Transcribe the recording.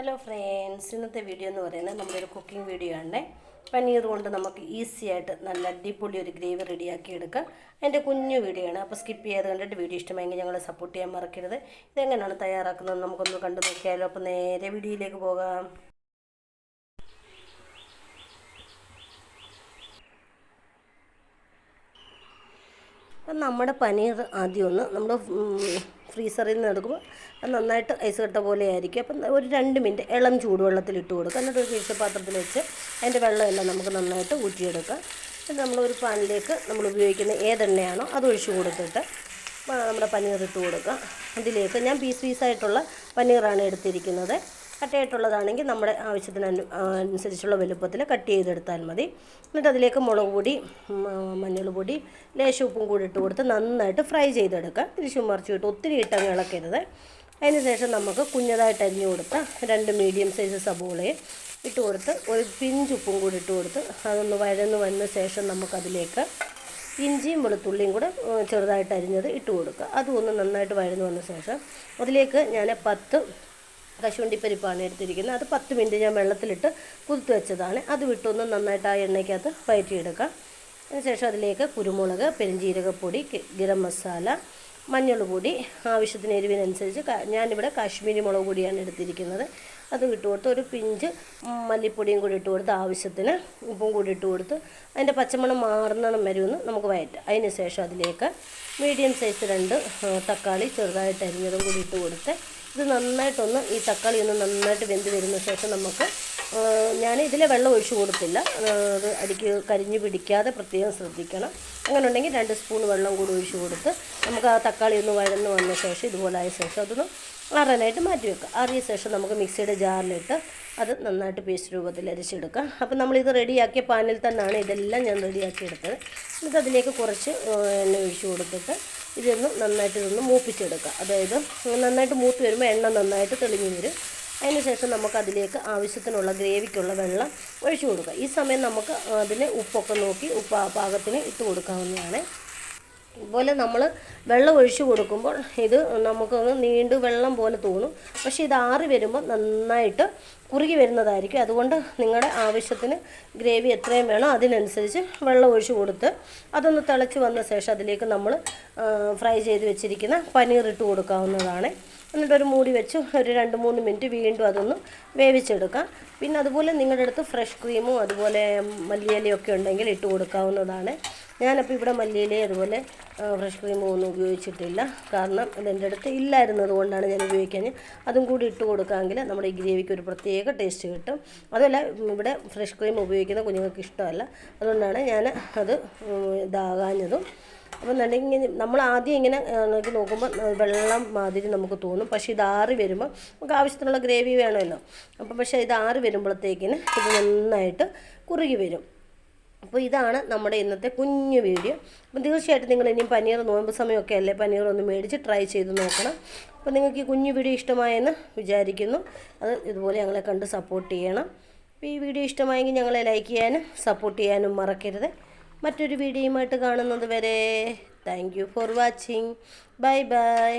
Hello friends ഇന്നത്തെ video എന്ന് പറയുന്നത് നമ്മുടെ ഒരു കുക്കിംഗ് വീഡിയോ ആണ്. പനീർ കൊണ്ട് നമുക്ക് ഈസി ആയിട്ട് നല്ല അടിപൊളി ഒരു ഗ്രേവി റെഡിയാക്കി എടുക്കാം. അതിന്റെ കുഞ്ഞു വീഡിയോ ആണ്. അപ്പോൾ സ്കിപ്പ് ചെയ്യാതെ കണ്ടിട്ട് വീഡിയോ ഇഷ്ടമായെങ്കിൽ ഞങ്ങളെ സപ്പോർട്ട് ചെയ്യാൻ മറക്കരുത്. ഇതെങ്ങനെയാണ് തയ്യാറാക്കുന്നത് നമുക്കൊന്ന് കണ്ടു നോക്കിയാലോ. അപ്പോൾ നേരെ വീഡിയോയിലേക്ക് പോകാം. അപ്പം നമ്മുടെ പനീർ ആദ്യം ഒന്ന് നമ്മൾ ഫ്രീസറിൽ നിന്ന് എടുക്കുമ്പോൾ അത് നന്നായിട്ട് ഐസ് കട്ട പോലെ ആയിരിക്കും. അപ്പം ഒരു രണ്ട് മിനിറ്റ് ഇളം ചൂടുവെള്ളത്തിൽ ഇട്ട് കൊടുക്കുക. എന്നിട്ട് ഒരു ഫ്രീസർ പാത്രത്തിൽ വെച്ച് അതിന്റെ വെള്ളമെല്ലാം നമുക്ക് നന്നായിട്ട് ഊറ്റിയെടുക്കാം എന്നിട്ട് നമ്മൾ ഒരു പാനിലേക്ക് നമ്മൾ ഉപയോഗിക്കുന്ന ഏതെണ്ണയാണോ അത് ഒഴിച്ചു കൊടുത്തിട്ട് നമ്മുടെ പനീർ ഇട്ട് കൊടുക്കുക. അതിലേക്ക് ഞാൻ പീസ് പീസായിട്ടുള്ള പനീറാണ് എടുത്തിരിക്കുന്നത്. കട്ടയായിട്ടുള്ളതാണെങ്കിൽ നമ്മുടെ ആവശ്യത്തിന് അനുസരിച്ചുള്ള വലുപ്പത്തിൽ കട്ട് ചെയ്തെടുത്താൽ മതി. എന്നിട്ട് അതിലേക്ക് മുളക് പൊടി മഞ്ഞൾ പൊടി ലേശം ഉപ്പും കൂടി ഇട്ട് കൊടുത്ത് നന്നായിട്ട് ഫ്രൈ ചെയ്തെടുക്കുക. തിരിച്ചും മറിച്ചു ഇട്ട് ഒത്തിരി ഇട്ടങ്ങ് ഇളക്കരുത്. അതിനുശേഷം നമുക്ക് കുഞ്ഞതായിട്ട് അരിഞ്ഞു കൊടുത്ത രണ്ട് മീഡിയം സൈസ് സബോളയും ഇട്ട് കൊടുത്ത് ഒരു പിഞ്ച് ഉപ്പും കൂടി ഇട്ട് കൊടുത്ത് അതൊന്ന് വഴന്ന് വന്ന ശേഷം നമുക്കതിലേക്ക് ഇഞ്ചിയും വെളുത്തുള്ളിയും കൂടെ ചെറുതായിട്ട് അരിഞ്ഞത് ഇട്ട് കൊടുക്കുക. അതും ഒന്ന് നന്നായിട്ട് വഴന്ന് വന്ന ശേഷം അതിലേക്ക് ഞാൻ പത്ത് കശുവണ്ടിപ്പരിപ്പാണ് എടുത്തിരിക്കുന്നത്. അത് പത്ത് മിനിറ്റ് ഞാൻ വെള്ളത്തിലിട്ട് കുതിർത്ത് വെച്ചതാണ്. അത് വിട്ടൊന്ന് നന്നായിട്ട് ആ എണ്ണയ്ക്കകത്ത് വയറ്റിയെടുക്കാം. അതിനുശേഷം അതിലേക്ക് കുരുമുളക് പെരിഞ്ജീരകപ്പൊടി ഗരം മസാല മഞ്ഞൾ പൊടി ആവശ്യത്തിന് എരിവിനനുസരിച്ച് ഞാനിവിടെ കാശ്മീരി മുളക് പൊടിയാണ് എടുത്തിരിക്കുന്നത്. അത് ഇട്ട് കൊടുത്ത് ഒരു പിഞ്ച് മല്ലിപ്പൊടിയും കൂടി ഇട്ട് കൊടുത്ത് ആവശ്യത്തിന് ഉപ്പും കൂടി ഇട്ട് കൊടുത്ത് അതിന്റെ പച്ചമണം മാറുന്നതും വരെ ഒന്ന് നമുക്ക് വയറ്റാം. അതിന് ശേഷം അതിലേക്ക് മീഡിയം സൈസ് രണ്ട് തക്കാളി ചെറുതായിട്ട് അരിഞ്ഞതും കൂടി ഇട്ട് കൊടുത്ത് ഇത് നന്നായിട്ടൊന്ന് ഈ തക്കാളി ഒന്ന് നന്നായിട്ട് വെന്ത് വരുന്ന ശേഷം നമുക്ക് ഞാൻ ഇതിലെ വെള്ളം ഒഴിച്ചു കൊടുത്തില്ല. അത് അടിക്ക് കരിഞ്ഞു പിടിക്കാതെ പ്രത്യേകം ശ്രദ്ധിക്കണം. അങ്ങനെ ഉണ്ടെങ്കിൽ രണ്ട് സ്പൂൺ വെള്ളം കൂടി ഒഴിച്ചു കൊടുത്ത് നമുക്ക് ആ തക്കാളി ഒന്ന് വഴന്ന് വന്ന ശേഷം ഇതുപോലെ ആയ ശേഷം അതൊന്ന് ആറാനായിട്ട് മാറ്റി വെക്കുക അറിയ ശേഷം നമുക്ക് മിക്സിയുടെ ജാറിലിട്ട് അത് നന്നായിട്ട് പേസ്റ്റ് രൂപത്തിൽ അരിച്ചെടുക്കാം. അപ്പം നമ്മളിത് റെഡിയാക്കിയ പാനിൽ തന്നെയാണ് ഇതെല്ലാം ഞാൻ റെഡിയാക്കി എടുത്തത്. എന്നിട്ട് അതിലേക്ക് കുറച്ച് എണ്ണ ഒഴിച്ചു കൊടുത്തിട്ട് ഇതൊന്ന് നന്നായിട്ട് ഇതൊന്ന് മൂപ്പിച്ചെടുക്കുക അതായത് നന്നായിട്ട് മൂത്ത് വരുമ്പോൾ എണ്ണ നന്നായിട്ട് തെളിഞ്ഞു വരും. അതിനുശേഷം നമുക്ക് അതിലേക്ക് ആവശ്യത്തിനുള്ള ഗ്രേവിക്കുള്ള വെള്ളം ഒഴിച്ചു കൊടുക്കുക. ഈ സമയം നമുക്ക് അതിന് ഉപ്പൊക്കെ നോക്കി ഉപ്പ് പാകത്തിന് ഇട്ട് കൊടുക്കാവുന്നതാണ്. ഇതുപോലെ നമ്മൾ വെള്ളം ഒഴിച്ചു കൊടുക്കുമ്പോൾ ഇത് നമുക്കൊന്ന് നീണ്ടു വെള്ളം പോലെ തോന്നും. പക്ഷേ ഇത് ആറി വരുമ്പോൾ നന്നായിട്ട് കുറുകി വരുന്നതായിരിക്കും. അതുകൊണ്ട് നിങ്ങളുടെ ആവശ്യത്തിന് ഗ്രേവി എത്രയും വേണോ അതിനനുസരിച്ച് വെള്ളം ഒഴിച്ചു കൊടുത്ത് അതൊന്ന് തിളച്ച് വന്ന ശേഷം അതിലേക്ക് നമ്മൾ ഫ്രൈ ചെയ്ത് വെച്ചിരിക്കുന്ന പനീർ ഇട്ട് കൊടുക്കാവുന്നതാണ്. എന്നിട്ടൊരു മൂടി വെച്ച്. ഒരു രണ്ട് മൂന്ന് മിനിറ്റ് വീണ്ടും അതൊന്ന് വേവിച്ചെടുക്കാം. പിന്നെ അതുപോലെ നിങ്ങളുടെ അടുത്ത് ഫ്രഷ് ക്രീമും അതുപോലെ മല്ലിയിലയൊക്കെ ഉണ്ടെങ്കിൽ ഇട്ട് കൊടുക്കാവുന്നതാണ്. ഞാനപ്പോൾ ഇവിടെ മല്ലിയില അതുപോലെ ഫ്രഷ് ക്രീമും ഒന്നും ഉപയോഗിച്ചിട്ടില്ല. കാരണം ഇതെന്റെ അടുത്ത് ഇല്ലായിരുന്നത് കൊണ്ടാണ് ഞാൻ ഉപയോഗിക്കാൻ. അതും കൂടി ഇട്ട് കൊടുക്കാമെങ്കിൽ നമ്മുടെ ഈ ഗ്രേവിക്ക് ഒരു പ്രത്യേക ടേസ്റ്റ് കിട്ടും. അതുമല്ല ഇവിടെ ഫ്രഷ് ക്രീം ഉപയോഗിക്കുന്ന കുഞ്ഞുങ്ങൾക്ക് ഇഷ്ടമല്ല. അതുകൊണ്ടാണ് ഞാൻ അത് ഇതാകാഞ്ഞതും. അപ്പം എന്നുണ്ടെങ്കിൽ നമ്മൾ ആദ്യം ഇങ്ങനെ നോക്കി നോക്കുമ്പോൾ വെള്ളം മാതിരി നമുക്ക് തോന്നും. പക്ഷേ ഇത് ആറി വരുമ്പോൾ നമുക്ക് ആവശ്യത്തിനുള്ള ഗ്രേവി വേണമല്ലോ. അപ്പം പക്ഷേ ഇത് ആറി വരുമ്പോഴത്തേക്കിന് ഇത് നന്നായിട്ട് കുറുകി വരും. അപ്പോൾ ഇതാണ് നമ്മുടെ ഇന്നത്തെ കുഞ്ഞു വീഡിയോ. അപ്പം തീർച്ചയായിട്ടും നിങ്ങൾ ഇനിയും പനീർ നോമ്പ് സമയമൊക്കെ അല്ലേ? പനീർ ഒന്ന് മേടിച്ച് ട്രൈ ചെയ്ത് നോക്കണം. അപ്പോൾ നിങ്ങൾക്ക് ഈ കുഞ്ഞു വീഡിയോ ഇഷ്ടമായെന്ന് വിചാരിക്കുന്നു. അത് ഇതുപോലെ ഞങ്ങളെ കണ്ട് സപ്പോർട്ട് ചെയ്യണം. അപ്പോൾ ഈ വീഡിയോ ഇഷ്ടമായെങ്കിൽ ഞങ്ങളെ ലൈക്ക് ചെയ്യാനും സപ്പോർട്ട് ചെയ്യാനും മറക്കരുത്. മറ്റൊരു വീഡിയോയുമായിട്ട് കാണുന്നത് വരെ thank you for watching bye bye